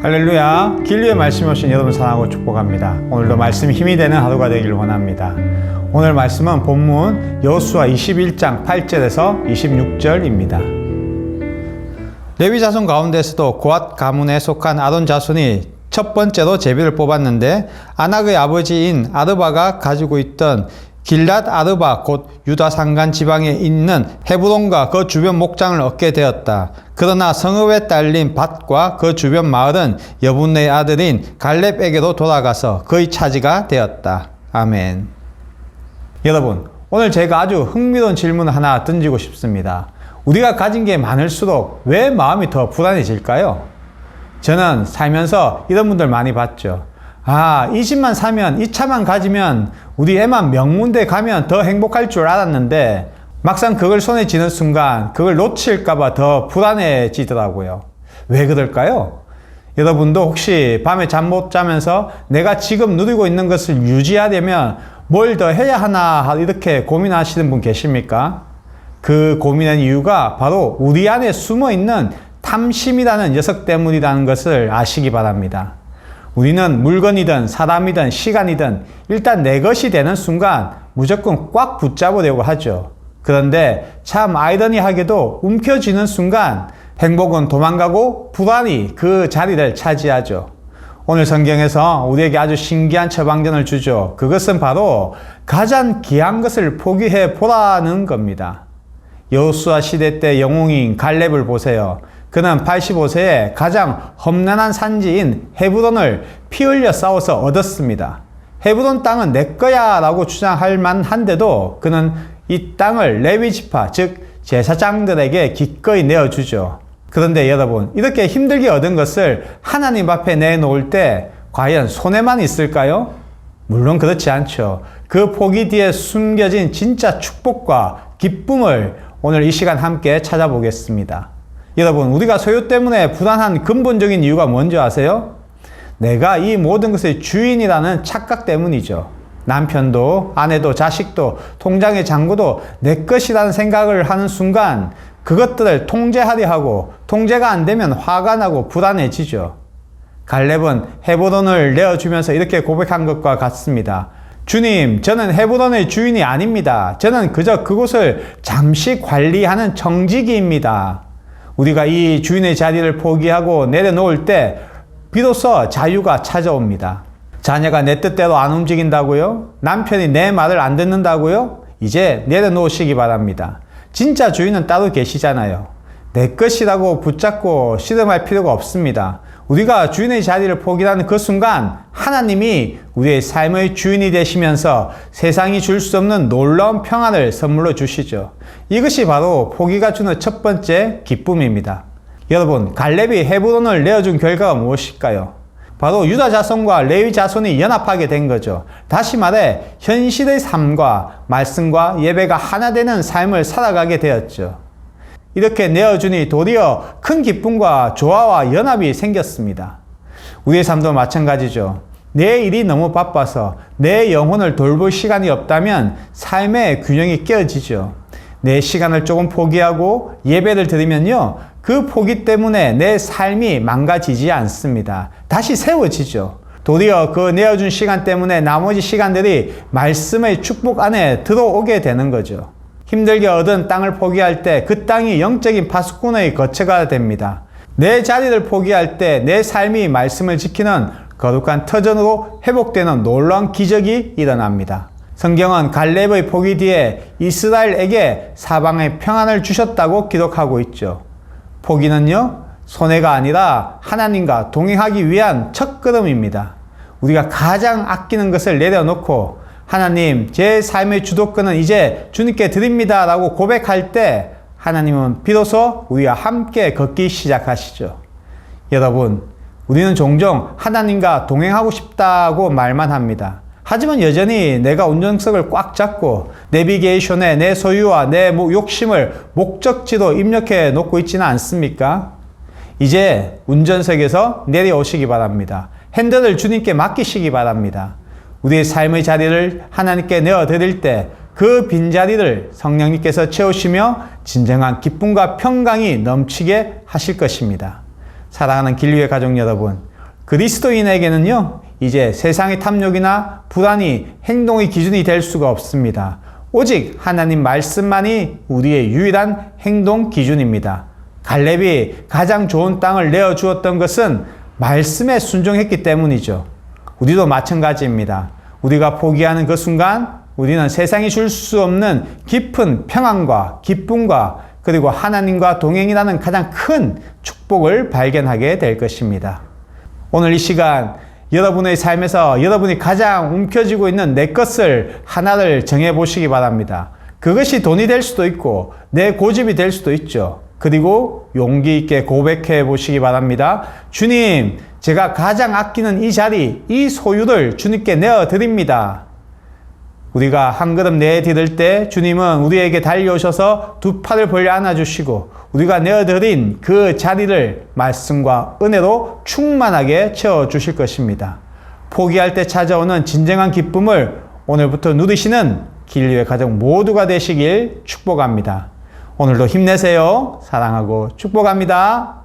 할렐루야. 길 위에 말씀이 오신 여러분 사랑하고 축복합니다. 오늘도 말씀이 힘이 되는 하루가 되길 원합니다. 오늘 말씀은 본문 여수와 21장 8절에서 26절입니다. 레위 자손 가운데서도 고앗 가문에 속한 아론 자손이 첫 번째로 제비를 뽑았는데 아낙의 아버지인 아르바가 가지고 있던 길랏 아르바 곧 유다 산간 지방에 있는 헤브론과 그 주변 목장을 얻게 되었다. 그러나 성읍에 딸린 밭과 그 주변 마을은 여분의 아들인 갈렙에게로 돌아가서 그의 차지가 되었다. 아멘. 여러분, 오늘 제가 아주 흥미로운 질문을 하나 던지고 싶습니다. 우리가 가진 게 많을수록 왜 마음이 더 불안해질까요? 저는 살면서 이런 분들 많이 봤죠. 아, 이 집만 사면, 이 차만 가지면, 우리 애만 명문대 가면 더 행복할 줄 알았는데, 막상 그걸 손에 쥐는 순간, 그걸 놓칠까봐 더 불안해지더라고요. 왜 그럴까요? 여러분도 혹시 밤에 잠 못 자면서 내가 지금 누리고 있는 것을 유지하려면 뭘 더 해야 하나, 이렇게 고민하시는 분 계십니까? 그 고민한 이유가 바로 우리 안에 숨어 있는 탐심이라는 녀석 때문이라는 것을 아시기 바랍니다. 우리는 물건이든 사람이든 시간이든 일단 내 것이 되는 순간 무조건 꽉 붙잡으려고 하죠. 그런데 참 아이러니하게도 움켜쥐는 순간 행복은 도망가고 불안이 그 자리를 차지하죠. 오늘 성경에서 우리에게 아주 신기한 처방전을 주죠. 그것은 바로 가장 귀한 것을 포기해 보라는 겁니다. 여호수아 시대 때 영웅인 갈렙을 보세요. 그는 85세에 가장 험난한 산지인 헤브론을 피 흘려 싸워서 얻었습니다. 헤브론 땅은 내 거야 라고 주장할 만한데도 그는 이 땅을 레위 지파, 즉 제사장들에게 기꺼이 내어주죠. 그런데 여러분, 이렇게 힘들게 얻은 것을 하나님 앞에 내놓을 때 과연 손해만 있을까요? 물론 그렇지 않죠. 그 포기 뒤에 숨겨진 진짜 축복과 기쁨을 오늘 이 시간 함께 찾아보겠습니다. 여러분, 우리가 소유 때문에 불안한 근본적인 이유가 뭔지 아세요? 내가 이 모든 것의 주인이라는 착각 때문이죠. 남편도, 아내도, 자식도, 통장의 잔고도 내 것이라는 생각을 하는 순간 그것들을 통제하려 하고 통제가 안 되면 화가 나고 불안해지죠. 갈렙은 헤브론을 내어주면서 이렇게 고백한 것과 같습니다. 주님, 저는 헤브론의 주인이 아닙니다. 저는 그저 그곳을 잠시 관리하는 정직이입니다. 우리가 이 주인의 자리를 포기하고 내려놓을 때 비로소 자유가 찾아옵니다. 자녀가 내 뜻대로 안 움직인다고요? 남편이 내 말을 안 듣는다고요? 이제 내려놓으시기 바랍니다. 진짜 주인은 따로 계시잖아요. 내 것이라고 붙잡고 씨름할 필요가 없습니다. 우리가 주인의 자리를 포기하는 그 순간 하나님이 우리의 삶의 주인이 되시면서 세상이 줄 수 없는 놀라운 평안을 선물로 주시죠. 이것이 바로 포기가 주는 첫 번째 기쁨입니다. 여러분, 갈렙이 헤브론을 내어준 결과가 무엇일까요? 바로 유다 자손과 레위 자손이 연합하게 된 거죠. 다시 말해 현실의 삶과 말씀과 예배가 하나 되는 삶을 살아가게 되었죠. 이렇게 내어주니 도리어 큰 기쁨과 조화와 연합이 생겼습니다. 우리의 삶도 마찬가지죠. 내 일이 너무 바빠서 내 영혼을 돌볼 시간이 없다면 삶의 균형이 깨어지죠. 내 시간을 조금 포기하고 예배를 드리면요. 그 포기 때문에 내 삶이 망가지지 않습니다. 다시 세워지죠. 도리어 그 내어준 시간 때문에 나머지 시간들이 말씀의 축복 안에 들어오게 되는 거죠. 힘들게 얻은 땅을 포기할 때 그 땅이 영적인 파수꾼의 거처가 됩니다. 내 자리를 포기할 때 내 삶이 말씀을 지키는 거룩한 터전으로 회복되는 놀라운 기적이 일어납니다. 성경은 갈렙의 포기 뒤에 이스라엘에게 사방의 평안을 주셨다고 기록하고 있죠. 포기는요, 손해가 아니라 하나님과 동행하기 위한 첫걸음입니다. 우리가 가장 아끼는 것을 내려놓고 하나님, 제 삶의 주도권은 이제 주님께 드립니다. 라고 고백할 때 하나님은 비로소 우리와 함께 걷기 시작하시죠. 여러분, 우리는 종종 하나님과 동행하고 싶다고 말만 합니다. 하지만 여전히 내가 운전석을 꽉 잡고 내비게이션에 내 소유와 내 욕심을 목적지로 입력해 놓고 있지는 않습니까? 이제 운전석에서 내려오시기 바랍니다. 핸들을 주님께 맡기시기 바랍니다. 우리의 삶의 자리를 하나님께 내어드릴 때 그 빈자리를 성령님께서 채우시며 진정한 기쁨과 평강이 넘치게 하실 것입니다. 사랑하는 길리의 가족 여러분, 그리스도인에게는요, 이제 세상의 탐욕이나 불안이 행동의 기준이 될 수가 없습니다. 오직 하나님 말씀만이 우리의 유일한 행동 기준입니다. 갈렙이 가장 좋은 땅을 내어 주었던 것은 말씀에 순종했기 때문이죠. 우리도 마찬가지입니다. 우리가 포기하는 그 순간 우리는 세상이 줄 수 없는 깊은 평안과 기쁨과 그리고 하나님과 동행이라는 가장 큰 축복을 발견하게 될 것입니다. 오늘 이 시간 여러분의 삶에서 여러분이 가장 움켜쥐고 있는 내 것을 하나를 정해 보시기 바랍니다. 그것이 돈이 될 수도 있고 내 고집이 될 수도 있죠. 그리고 용기 있게 고백해 보시기 바랍니다. 주님, 제가 가장 아끼는 이 자리, 이 소유를 주님께 내어 드립니다. 우리가 한 걸음 내디딜 때 주님은 우리에게 달려오셔서 두 팔을 벌려 안아주시고 우리가 내어드린 그 자리를 말씀과 은혜로 충만하게 채워주실 것입니다. 포기할 때 찾아오는 진정한 기쁨을 오늘부터 누리시는 길리의 가족 모두가 되시길 축복합니다. 오늘도 힘내세요. 사랑하고 축복합니다.